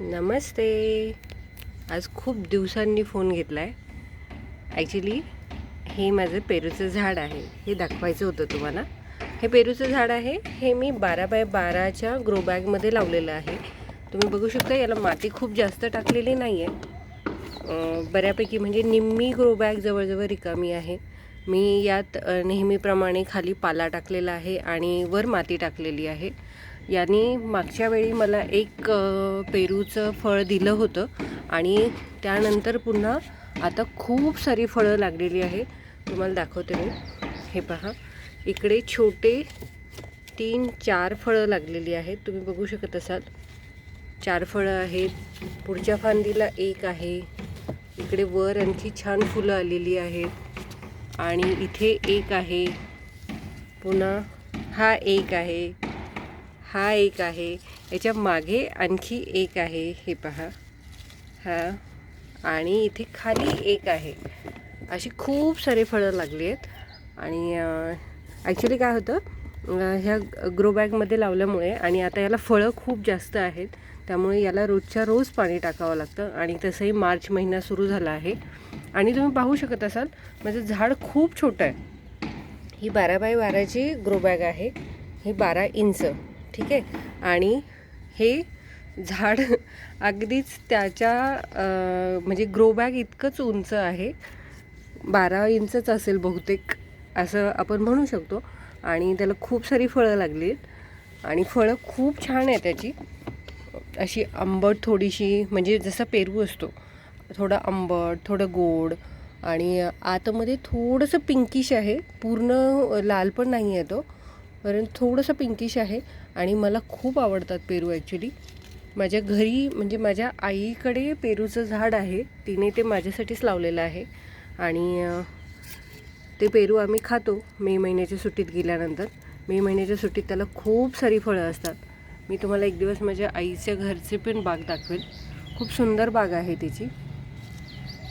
नमस्ते. आज खूप दिवसांनी फोन घेतला आहे ॲक्च्युली हे माझं पेरूचं झाड आहे. हे दाखवायचं होतं तुम्हाला. हे पेरूचं झाड आहे. हे मी बारा बाय बाराच्या ग्रो बॅगमध्ये लावलेलं आहे. तुम्ही बघू शकता याला माती खूप जास्त टाकलेली नाही आहे बऱ्यापैकी म्हणजे निम्मी ग्रो बॅग जवळजवळ रिकामी आहे. मी यात नेहमीप्रमाणे खाली पाला टाकलेला आहे आणि वर माती टाकलेली आहे. यांनी मागच्या वेळी मला एक पेरूचं फळ दिलं होतं आणि त्यानंतर पुन्हा आता खूप सारी फळं लागलेली आहे. तुम्हाला दाखवते मी. हे पहा. इकडे छोटे तीन चार फळं लागलेली आहेत. तुम्ही बघू शकत असाल. चार फळं आहेत. पुढच्या फांदीला एक आहे. इकडे वर आणखी छान फुलं आलेली आहेत. आणि इथे एक आहे. पुन्हा हा एक आहे. हा एक आहे. याच्या मागे आणखी एक आहे. हे पहा. हा. आणि इथे खाली एक आहे. अशी खूप सारे फळं लागली आहेत. आणि ॲक्च्युली काय होतं ह्या ग्रो बॅगमध्ये लावल्यामुळे आणि आता याला फळं खूप जास्त आहेत. त्यामुळे याला रोजच्या रोज पाणी टाकावं लागतं. आणि तसंही मार्च महिना सुरू झाला आहे. आणि तुम्ही पाहू शकत असाल माझं झाड खूप छोटं आहे. ही बारा बाय बाराची ग्रो बॅग आहे. ही बारा इंच. ठीक आहे? आणि हे झाड अगदीच त्याच्या म्हणजे ग्रोबॅग इतकंच उंच आहे. बारा इंचच असेल बहुतेक असं आपण म्हणू शकतो. आणि त्याला खूप सारी फळं लागली आहेत. आणि फळं खूप छान आहे त्याची. अशी आंबट थोडीशी म्हणजे जसा पेरू असतो थोडं आंबट थोडं गोड आणि आतमध्ये थोडंसं पिंकिश आहे. पूर्ण लाल पण नाही आहे तो. वरण थोडंसं पिंकिश आहे आणि मला खूप आवडतात पेरू ॲक्च्युली माझ्या घरी म्हणजे माझ्या आईकडे पेरूचं झाड आहे तिने ते माझ्यासाठीच लावलेलं आहे. आणि ते पेरू आम्ही खातो मे महिन्याच्या सुट्टीत गेल्यानंतर. मे महिन्याच्या सुट्टीत त्याला खूप सारी फळं असतात. मी तुम्हाला एक दिवस माझ्या आईच्या घरचे पण बाग दाखवेल. खूप सुंदर बाग आहे तिची.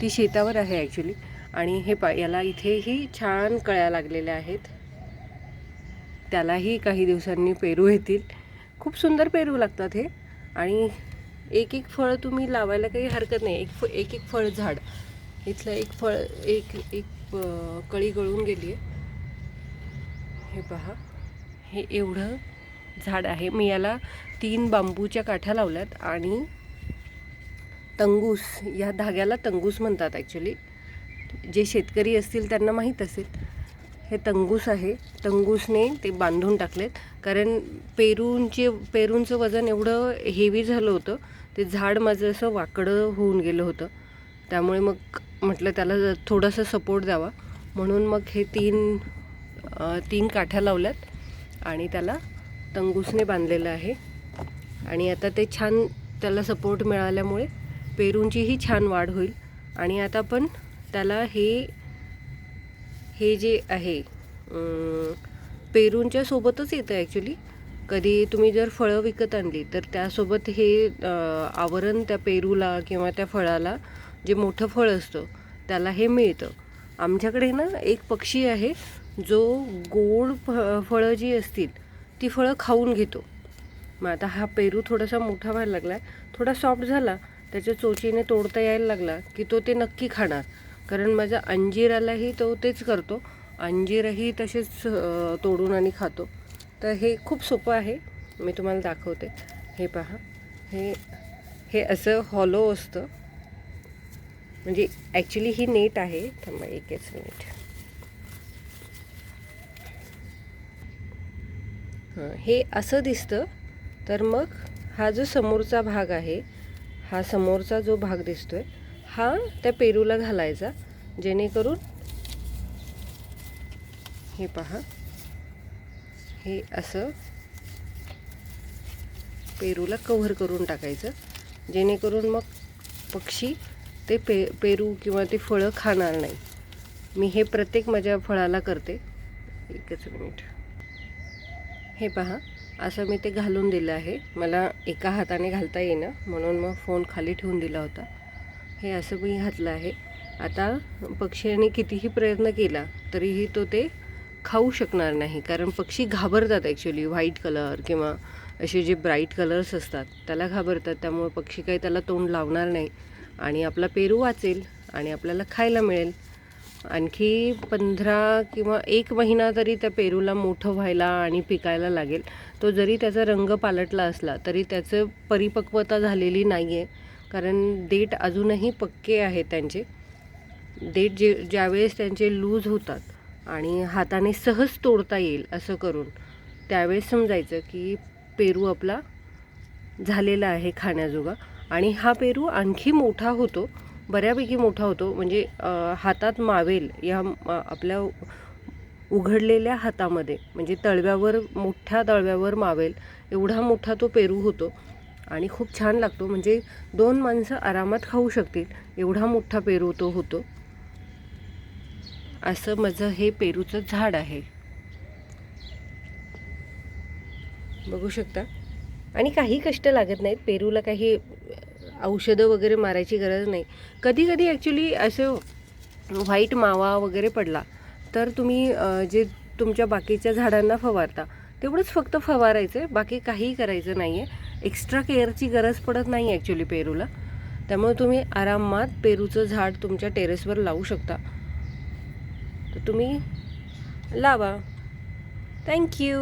ती शेतावर आहे ॲक्च्युली आणि हे पा याला इथेही छान कळ्या लागलेल्या आहेत. त्यालाही काही दिवसांनी पेरू येतील. खूप सुंदर पेरू लागतात हे. आणि एक एक फळ तुम्ही लावायला काही हरकत नाही. एक फ एक एक फळ झाड. इथलं एक फळ एक एक कळी गळून गेली आहे. हे पहा. हे एवढं झाड आहे. मी याला तीन बांबूच्या काठ्या लावल्यात आणि तंगूस या धाग्याला तंगूस म्हणतात ॲक्च्युली जे शेतकरी असतील त्यांना माहीत असेल. हे तंगूस आहे. तंगूसने ते बांधून टाकलेत. कारण पेरूंचे पेरूंचं वजन एवढं हेवी झालं होतं ते झाड माझं असं वाकडं होऊन गेलं होतं. त्यामुळे मग म्हटलं त्याला थोडासा सपोर्ट द्यावा. म्हणून मग हे तीन तीन काठ्या लावल्यात आणि त्याला तंगूसने बांधलेलं आहे. आणि आता ते छान त्याला सपोर्ट मिळाल्यामुळे पेरूंचीही छान वाढ होईल. आणि आता पण त्याला हे हे जे आहे पेरूंच्या सोबतच येतं ॲक्च्युली कधी तुम्ही जर फळं विकत आणली तर त्यासोबत हे आवरण त्या पेरूला किंवा त्या फळाला जे मोठं फळ असतं त्याला हे मिळतं. आमच्याकडे ना एक पक्षी आहे जो गोड फ फळं जी असतील ती फळं खाऊन घेतो. मग आता हा पेरू थोडासा मोठा व्हायला लागला आहे थोडा सॉफ्ट झाला त्याच्या चोचीने तोडता यायला लागला की तो ते नक्की खाणार. कारण माझ्या अंजिरालाही तो तेच करतो. अंजीरही तसेच तोडून आणि खातो. तर हे खूप सोपं आहे. मी तुम्हाला दाखवते. हे पहा. हे हे असं हॉलो असतं. म्हणजे ॲक्च्युली ही नेट आहे. थांबा एकच मिनिट. हां हे असं दिसतं. तर मग हा जो समोरचा भाग आहे हा समोरचा जो भाग दिसतो आहे हा त्या पेरूला घालायचा. जेणेकरून हे पहा. हे असं पेरूला कव्हर करून टाकायचं. जेणेकरून मग पक्षी ते पे पेरू किंवा ते फळं खाणार नाही. मी हे प्रत्येक माझ्या फळाला करते. एकच मिनिट. हे पहा असं मी ते घालून दिलं आहे. मला एका हाताने घालता येईना म्हणून मग फोन खाली ठेवून दिला होता. हे असं मी घातलं आहे. आता पक्ष्याने कितीही प्रयत्न केला तरीही तो ते खाऊ शकणार नाही. कारण पक्षी घाबरतात ॲक्च्युली व्हाईट कलर किंवा असे जे ब्राईट कलर्स असतात त्याला घाबरतात. त्यामुळे पक्षी काही त्याला तोंड लावणार नाही. आणि आपला पेरू वाचेल आणि आपल्याला खायला मिळेल. आणखी पंधरा किंवा एक महिना तरी त्या पेरूला मोठं व्हायला आणि पिकायला लागेल. तो जरी त्याचा रंग पालटला असला तरी त्याचं परिपक्वता झालेली नाही आहे कारण डेट अजूनही पक्के आहेत त्यांचे. डेट जे ज्यावेळेस त्यांचे लूज होतात आणि हाताने सहज तोडता येईल असं करून त्यावेळेस समजायचं की पेरू आपला झालेला आहे खाण्याजोगा. आणि हा पेरू आणखी मोठा होतो बऱ्यापैकी मोठा होतो. म्हणजे हातात मावेल या आपल्या उघडलेल्या हातामध्ये म्हणजे तळव्यावर मोठ्या तळव्यावर मावेल एवढा मोठा तो पेरू होतो. आणि खूप छान लागतो. म्हणजे दोन माणसं आरामात खाऊ शकतील. एवढा मोठा पेरू तो होतो. असं माझं हे पेरूचं झाड आहे. बघू शकता? आणि काही कष्ट लागत नाहीत. पेरूला काही औषधं वगैरे मारायची गरज नाही. कधी कधी ॲक्च्युली असं व्हाईट मावा वगैरे पडला तर तुम्ही जे तुमच्या बाकीच्या झाडांना फवारता तेवढंच फक्त फवारायचं आहे बाकी काहीही करायचं नाही आहे एक्स्ट्रा केअरची गरज पडत नाही ॲक्च्युली पेरूला. त्यामुळे तुम्ही आरामात पेरूचं झाड तुमच्या टेरेसवर लावू शकता. तर तुम्ही लावा. थँक्यू